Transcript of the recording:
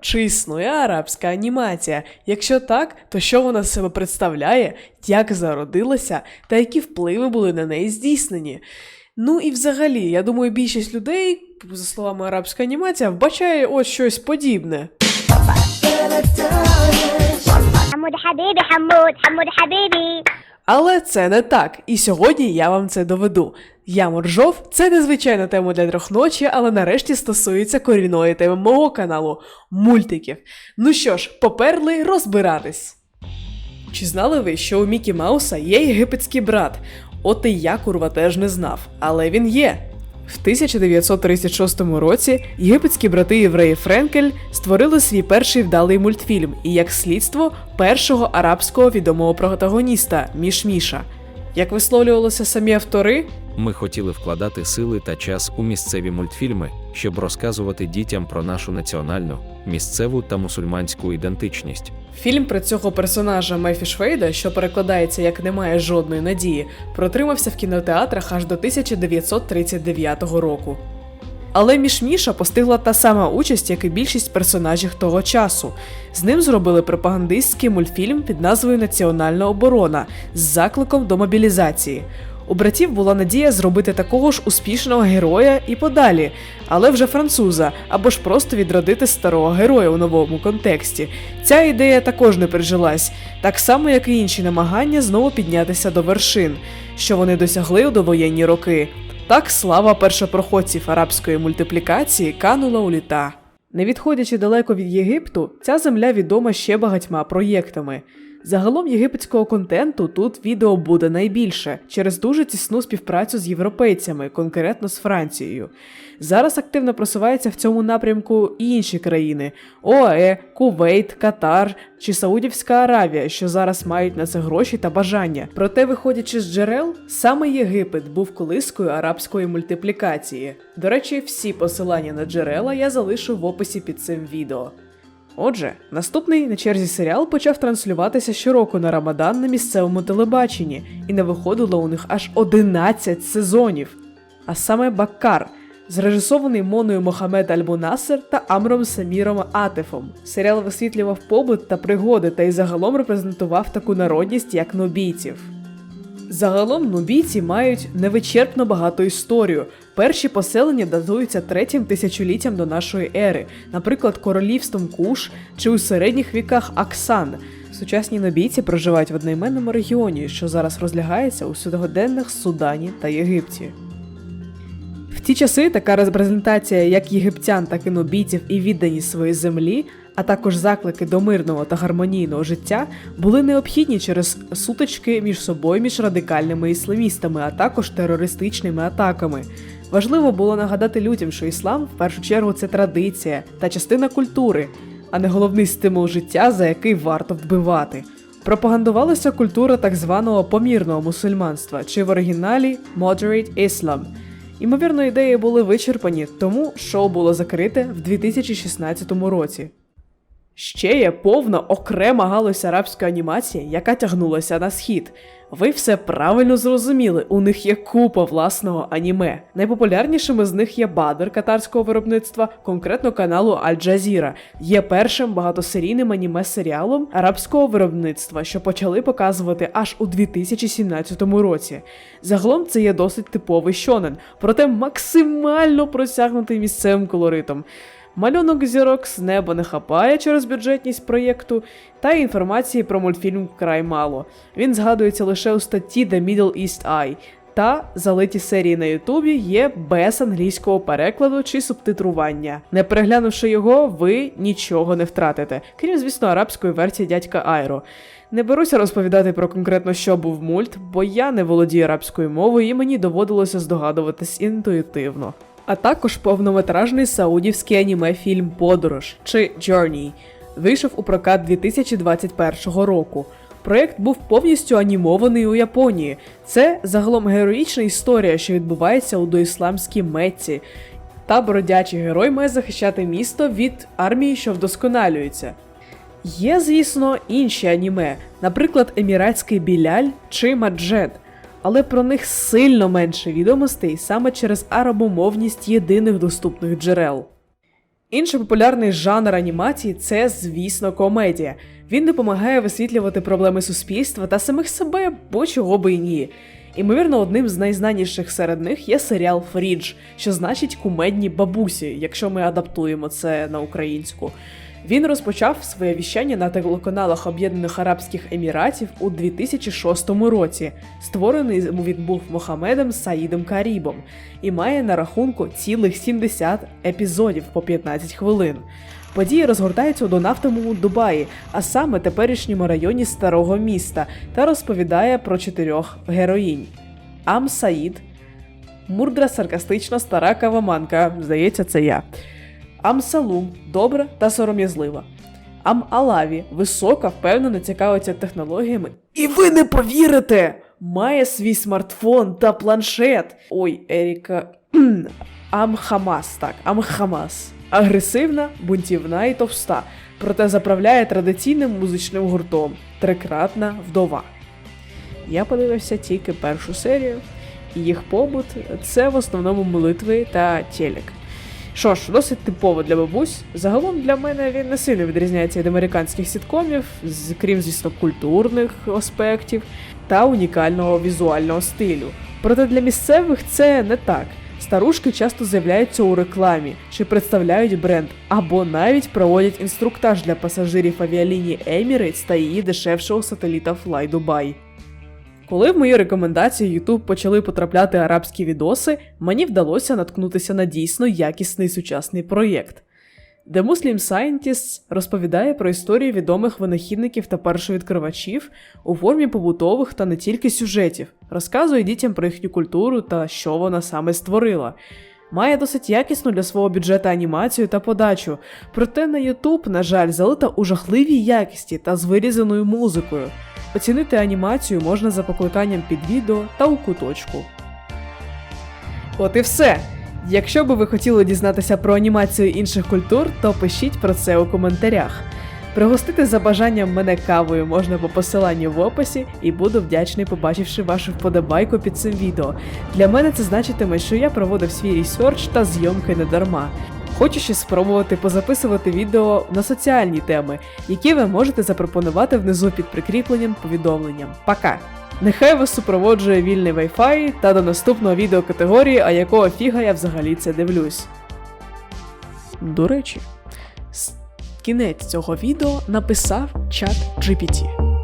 Чи існує арабська анімація? Якщо так, то що вона з себе представляє, як зародилася та які впливи були на неї здійснені? Ну і взагалі, я думаю, більшість людей, за словами арабська анімація, вбачає ось щось подібне. Хамуд хабібі, хамуд, хамуд хабібі. Але це не так, і сьогодні я вам це доведу. Я Моржов, це незвичайна тема для трьохночі, але нарешті стосується корінної теми мого каналу мультиків. Ну що ж, поперли розбиратись. Чи знали ви, що у Мікі Мауса є єгипетський брат? От і я курва теж не знав, але він є. В 1936 році єгипетські брати євреї Френкель створили свій перший вдалий мультфільм і, як слідство, першого арабського відомого протагоніста Міш-Міша. Як висловлювалися самі автори, Ми хотіли вкладати сили та час у місцеві мультфільми, щоб розказувати дітям про нашу національну, місцеву та мусульманську ідентичність. Фільм про цього персонажа Мефі Швейда, що перекладається як немає жодної надії, протримався в кінотеатрах аж до 1939 року. Але Мішміша постигла та сама участь, як і більшість персонажів того часу. З ним зробили пропагандистський мультфільм під назвою Національна оборона з закликом до мобілізації. У братів була надія зробити такого ж успішного героя і подалі, але вже француза, або ж просто відродити старого героя у новому контексті. Ця ідея також не прижилась, так само як і інші намагання знову піднятися до вершин, що вони досягли у довоєнні роки. Так слава першопроходців арабської мультиплікації канула у літа. Не відходячи далеко від Єгипту, ця земля відома ще багатьма проєктами. Загалом єгипетського контенту тут відео буде найбільше через дуже тісну співпрацю з європейцями, конкретно з Францією. Зараз активно просуваються в цьому напрямку і інші країни: ОАЕ, Кувейт, Катар чи Саудівська Аравія, що зараз мають на це гроші та бажання. Проте, виходячи з джерел, саме Єгипет був колискою арабської мультиплікації. До речі, всі посилання на джерела я залишу в описі під цим відео. Отже, наступний на черзі серіал почав транслюватися щороку на Рамадан на місцевому телебаченні, і не виходило у них аж 11 сезонів. А саме Баккар, зрежисований Моною Мохамед Альбунасер та Амром Саміром Атефом. Серіал висвітлював побут та пригоди та й загалом репрезентував таку народність, як нобійців. Загалом нубійці мають невичерпно багату історію. Перші поселення датуються третім тисячоліттям до нашої ери, наприклад, королівством Куш чи у середніх віках Аксан. Сучасні нобійці проживають в одноіменному регіоні, що зараз розлягається у сьогоденних Судані та Єгипті. В ті часи така репрезентація як єгиптян, так і нобійців і відданість своїй землі, а також заклики до мирного та гармонійного життя були необхідні через сутички між собою між радикальними ісламістами, а також терористичними атаками. Важливо було нагадати людям, що іслам в першу чергу це традиція та частина культури, а не головний стимул життя, за який варто вбивати. Пропагандувалася культура так званого помірного мусульманства, чи в оригіналі Moderate Islam. Ймовірно, ідеї були вичерпані, тому шоу було закрите в 2016 році. Ще є повна окрема галузь арабської анімації, яка тягнулася на схід. Ви все правильно зрозуміли, у них є купа власного аніме. Найпопулярнішими з них є Бадр катарського виробництва, конкретно каналу Аль Джазіра. Є першим багатосерійним аніме-серіалом арабського виробництва, що почали показувати аж у 2017 році. Загалом це є досить типовий щонен, проте максимально просягнутий місцевим колоритом. Малюнок зірок з неба не хапає через бюджетність проєкту, та інформації про мультфільм вкрай мало. Він згадується лише у статті The Middle East Eye, та залиті серії на Ютубі є без англійського перекладу чи субтитрування. Не переглянувши його, ви нічого не втратите, крім, звісно, арабської версії дядька Айро. Не беруся розповідати про конкретно, що був мульт, бо я не володію арабською мовою і мені доводилося здогадуватись інтуїтивно. А також повнометражний саудівський аніме-фільм Подорож чи Journey вийшов у прокат 2021 року. Проєкт був повністю анімований у Японії. Це загалом героїчна історія, що відбувається у доісламській Мекці. Та бродячий герой має захищати місто від армії, що вдосконалюється. Є, звісно, інші аніме, наприклад, Еміратський Біляль чи Маджет, але про них сильно менше відомостей саме через арабомовність єдиних доступних джерел. Інший популярний жанр анімації це, звісно, комедія. Він допомагає висвітлювати проблеми суспільства та самих себе, бо чого би і ні. Імовірно, одним з найзнаніших серед них є серіал Фрідж, що значить кумедні бабусі, якщо ми адаптуємо це на українську. Він розпочав своє віщання на телеканалах Об'єднаних Арабських Еміратів у 2006 році. Створений він був Мохамедом Саїдом Карібом і має на рахунку цілих 70 епізодів по 15 хвилин. Події розгортаються у донафтовому Дубаї, а саме теперішньому районі старого міста, та розповідає про чотирьох героїнь: Ам Саїд, мурдра саркастична стара каваманка, здається, це я. Ам Салум добра та сором'язлива. Ам Алаві висока, впевнено цікавиться технологіями. І ви не повірите! Має свій смартфон та планшет. Ой, Еріка. кхм, Ам Хамас, так, Ам Хамас. Агресивна, бунтівна і товста, проте заправляє традиційним музичним гуртом Трикратна вдова. Я подивився тільки першу серію, і їх побут це в основному молитви та телек. Що ж, досить типово для бабусь. Загалом для мене він не сильно відрізняється від американських сіткомів, крім, звісно, культурних аспектів та унікального візуального стилю. Проте для місцевих це не так. Старушки часто з'являються у рекламі чи представляють бренд, або навіть проводять інструктаж для пасажирів авіалінії Emirates та її дешевшого сателіта Fly Dubai. Коли в мої рекомендації YouTube почали потрапляти арабські відоси, мені вдалося наткнутися на дійсно якісний сучасний проєкт. The Muslim Scientists розповідає про історії відомих винахідників та першовідкривачів у формі побутових та не тільки сюжетів, розказує дітям про їхню культуру та що вона саме створила. Має досить якісну для свого бюджету анімацію та подачу, проте на YouTube, на жаль, залита у жахливій якісті та з вирізаною музикою. Оцінити анімацію можна за покликанням під відео та у куточку. От і все. Якщо би ви хотіли дізнатися про анімацію інших культур, то пишіть про це у коментарях. Пригостити за бажанням мене кавою можна по посиланню в описі, і буду вдячний, побачивши вашу вподобайку під цим відео. Для мене це значитиме, що я проводив свій ресерч та зйомки не дарма. Хочу спробувати позаписувати відео на соціальні теми, які ви можете запропонувати внизу під прикріпленням повідомленням. Пока! Нехай вас супроводжує вільний Wi-Fi та до наступного відео категорії, а якого фіга я взагалі це дивлюсь. До речі, кінець цього відео написав чат GPT.